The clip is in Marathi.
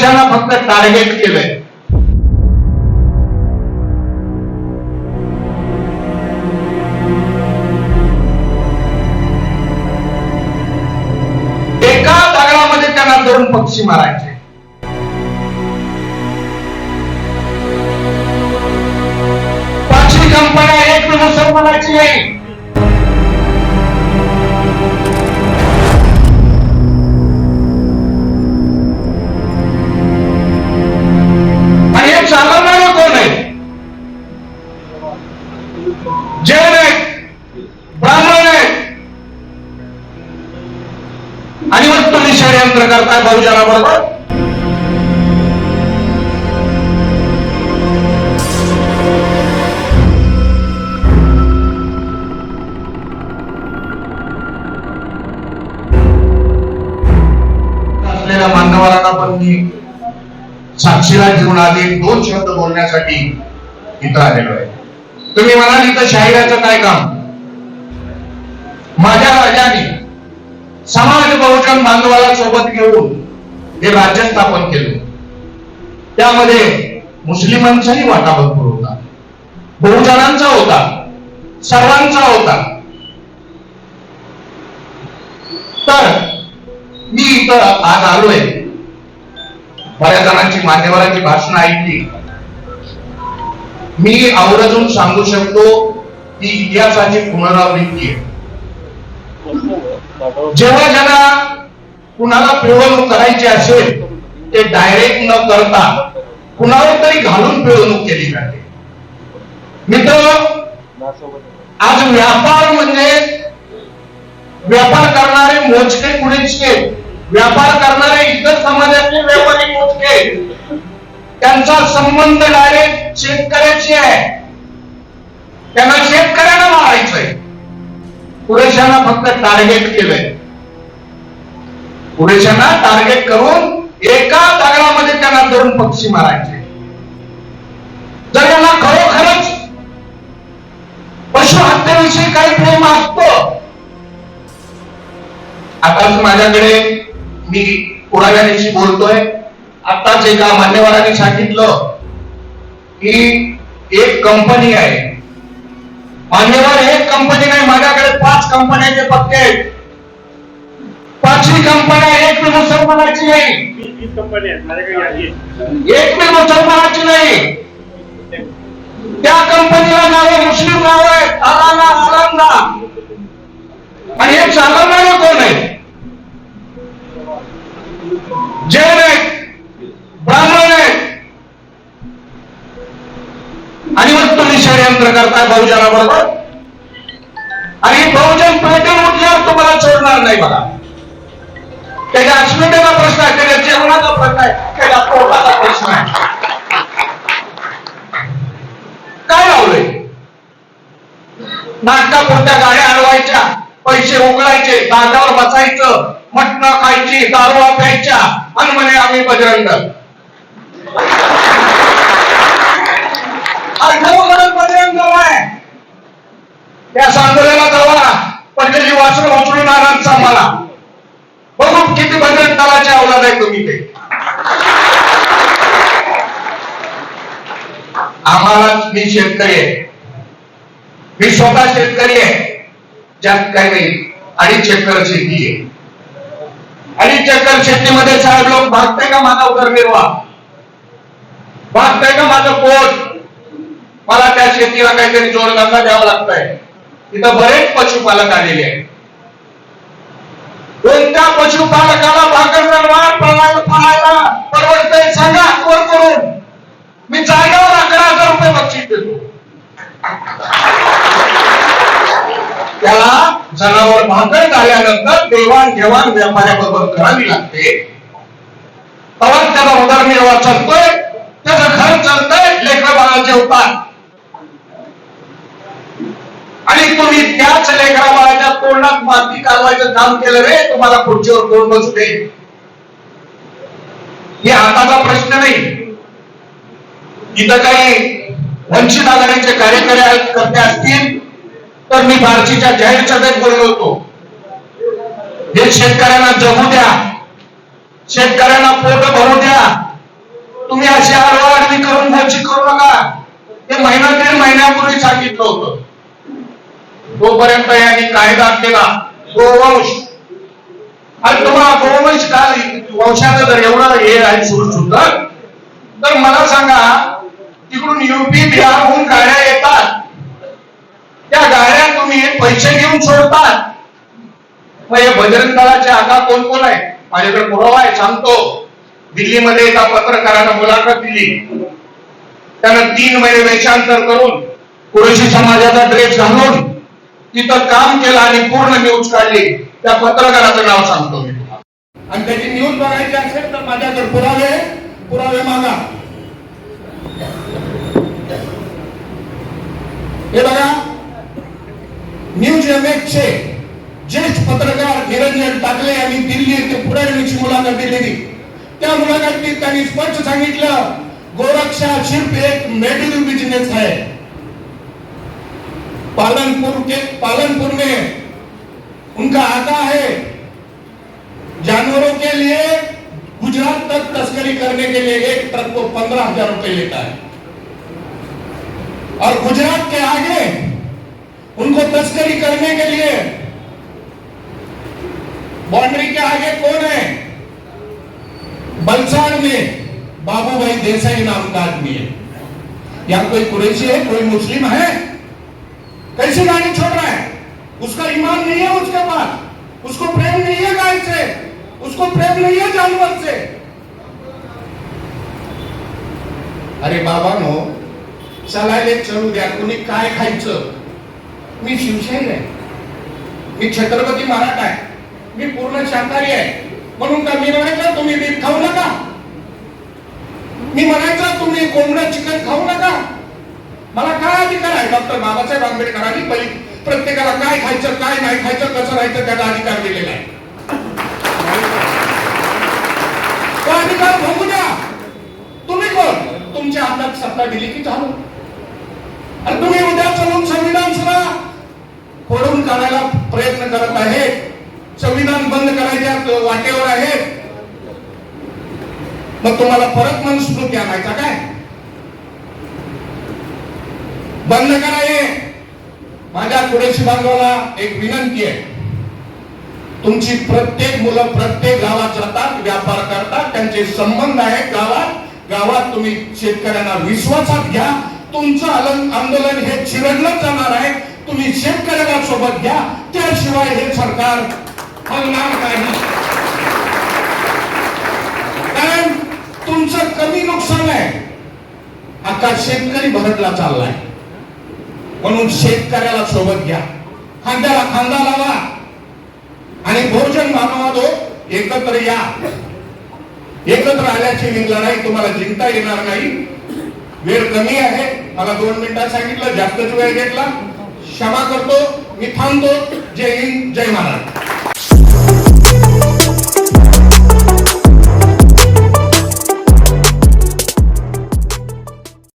पुरुषांना फक्त टार्गेट केलंय. एका दगडामध्ये त्यांना धरून पक्षी मारायचे. पाचवी कंपन्या एक मुसलमानाची नाही षडयंत्र करताय बहुजनाबरोबर असलेल्या मान्यवरांना पण मी साक्षीला घेऊन आधी दोन शब्द बोलण्यासाठी इथं आलेलो आहे. तुम्ही म्हणाल इथं शाहिराचं काय काम? माझ्या राजाने समाज बहुजन बांधवाला सोबत घेऊन हे राज्य स्थापन केले. त्यामध्ये मुस्लिमांचाही वाटा भरपूर होता. बहुजनांचा होता. सर्वांचा होता. तर मी इथं आज आलोय. बऱ्याच जणांची मान्यवरांची भाषणं ऐकली. मी आवर्जून सांगू शकतो की इतिहासाची पुनरावृत्ती आहे. जेव्हा ज्यांना कुणाला पिळवणूक करायची असेल ते डायरेक्ट न करता कुणावर तरी घालून पिळवणूक केली जाते. मित्र आज व्यापार म्हणजे व्यापार करणारे मोजके कुणीचके व्यापार करणारे इतर समाजातले व्यापारी मोजके त्यांचा संबंध डायरेक्ट शेतकऱ्याशी आहे. त्यांना शेतकऱ्याला मारायचंय. पुरेशांना फक्त टार्गेट केलंय. पुरेशांना टार्गेट करून एका दगडामध्ये त्यांना धरून पक्षी मारायचे. जर यांना खरोखरच पशु हत्येविषयी काही प्रेम असतो आताच माझ्याकडे मी पुराव्याशी बोलतोय. आताच एका मान्यवरांनी सांगितलं की एक कंपनी आहे. मान्यवर एक कंपनी नाही माझ्याकडे पाच कंपन्याचे पत्ते आहेत. पाचवी कंपन्या एक बी मुसलमानाची नाही. एक बी मुसलमानाची नाही. त्या षडयंत्र करताय बहुजनाबरोबर? आणि बहुजन पेटून उठल्यावर तुम्हाला सोडणार नाही बघा त्याच्या अस्मितेचा प्रश्न आहे त्याच्या जीवनाचा प्रश्न आहे त्याच्या पोटाचा प्रश्न आहे. काय लावलंय? नाटकापुरत्या गाड्या अडवायच्या पैसे उघडायचे दादावर बसायचं मटणं खायची दारू प्यायच्या आणि म्हणे आम्ही बजरंग अरे पर्यंत आहे. त्या सांगोल्याला जावा. पडलेली वाचून उचलून आणाल सांभाळा बघू किती बजरंग दलाचे अवलाद आहे तुम्ही ते. आम्हाला मी शेतकरी आहे. मी स्वतः शेतकरी आहे. ज्यात काही नाही. आणि चक्कर शेती आहे. आणि चक्कर शेतीमध्ये साहेब लोक भागताय का माझा उदरनिर्वाह? भागताय का माझं पोट? मला त्या शेतीला काहीतरी जोडधंदा द्यावा लागतंय. तिथं बरेच पशुपालक आलेले आहेत. कोणत्या पशुपालकाला भाकर निर्माण पळायला पळायला परवडतंय सांगा वर करून? मी जागेवर अकरा हजार रुपये बक्षीस देतो. त्याला जनावर भाकर झाल्यानंतर देवाण घेवाण व्यापाऱ्याबरोबर करावी लागते. तेव्हा त्याचा उदरनिर्वाह चालतोय त्याचं घर चालतंय लेकर बाळा जेवतात आणि तुम्ही त्याच लेकरा बाळाच्या तोंडात माती कालवायचं काम केलं रे तुम्हाला खुर्चीवर कोण बसते हे आताचा प्रश्न नाही. इथं काही वंचित आघाडीचे कार्यकारी करते असतील तर मी बार्शीच्या जाहीर सभेत बोललो होतो. हे शेतकऱ्यांना जगू द्या. शेतकऱ्यांना पोट भरू द्या. तुम्ही अशी आडवाआडवी करून मोची करू नका. ते महिना दीड महिन्यापूर्वी सांगितलं होतं. जोपर्यंत यांनी कायदा केला गोवंश आणि तुम्हाला गोवंश का वंशाचं जर एवढं हे आहे सुरू सुद्धा तर मला सांगा तिकडून युपी बिहारहून गाड्या येतात. त्या गाड्या तुम्ही पैसे घेऊन सोडतात. मग हे बजरंग दलाचे आता कोण कोण आहे? माझ्याकडे पुरावा आहे सांगतो. दिल्लीमध्ये एका पत्रकारानं मुलाखत दिली. त्यानं तीन महिने वेषांतर करून कुरेशी समाजाचा ड्रेस घालून तिथं काम केलं आणि पूर्ण न्यूज काढली. त्या पत्रकाराचं नाव सांगतो मी. आणि त्याची न्यूज बघायची असेल तर माझ्याकडे पुरावे पुरावे मागा. हे बघा. न्यूज एमएचचे ज्येष्ठ पत्रकार निरंजन टाकले यांनी दिल्ली येथे पुढारीची मुलाखत दिलेली. त्या मुलाखतीत त्यांनी स्पष्ट सांगितलं गोरक्षा शिल्प एक मेडिकल बिझनेस आहे. पालनपुर के, पालनपुर में उनका आता है जानवरों के लिए गुजरात तक तस्करी करने के लिए एक ट्रक को पंद्रह हज़ार रुपए लेता है। और गुजरात के आगे उनको तस्करी करने के लिए बाउंड्री के आगे कौन है? बलसाड़ में बाबू भाई देसाई नाम का आदमी है। या कोई कुरैशी है, कोई मुस्लिम है? कैसी गाड़ी छोड़ रहा है? उसका ईमान नहीं है उसके पास। उसको प्रेम नहीं है गाय से। उसको प्रेम नहीं है जानवर से। अरे बाबा नो चालायला चलू द्या कुणी काय खायचं? मी शिवशाही आहे. मी छत्रपती मराठा आहे. मी पूर्ण शाकाहारी आहे. म्हणून का मी म्हणायचं तुम्ही बीट खाऊ नका? मी म्हणायचं तुम्ही कोंबडं चिकन खाऊ नका? मला काय अधिकार आहे? डॉक्टर बाबासाहेब आंबेडकरांनी पहिले प्रत्येकाला काय खायचं काय नाही खायचं कसं राहायचं त्याचा अधिकार दिलेला आहे. तो अधिकार भोगू द्या. तुम्ही कोण? तुमच्या हातात सत्ता दिली की चालू. आणि तुम्ही उद्या चलून संविधान सभा फोडून काढायला प्रयत्न करत आहेत. संविधान बंद करायच्या वाटेवर आहेत. मग तुम्हाला परत मनुस्मृती आणायचा काय? बंद करा हे माझ्या कुरेशी बांधवाला एक विनंती आहे. तुमची प्रत्येक मुलं प्रत्येक गावात जातात व्यापार करतात त्यांचे संबंध आहेत गावात. गावात तुम्ही शेतकऱ्यांना विश्वासात घ्या. तुमचं आंदोलन हे चिरडलं जाणार आहे. तुम्ही शेतकऱ्याला सोबत घ्या. त्याशिवाय हे सरकार हलणार नाही. कारण तुमचं कमी नुकसान आहे. आता शेतकरी भरडला चाललाय. म्हणून शेतकऱ्याला सोबत घ्या. खांद्याला खांदा लावा. आणि भोजन मानवादो एकत्र या. एकत्र आल्याची निघला नाही तुम्हाला जिंकता येणार नाही. वेळ कमी आहे. मला दोन मिनिटात सांगितलं जास्तच वेळ घेतला. क्षमा करतो. मी थांबतो. जय हिंद जय महाराज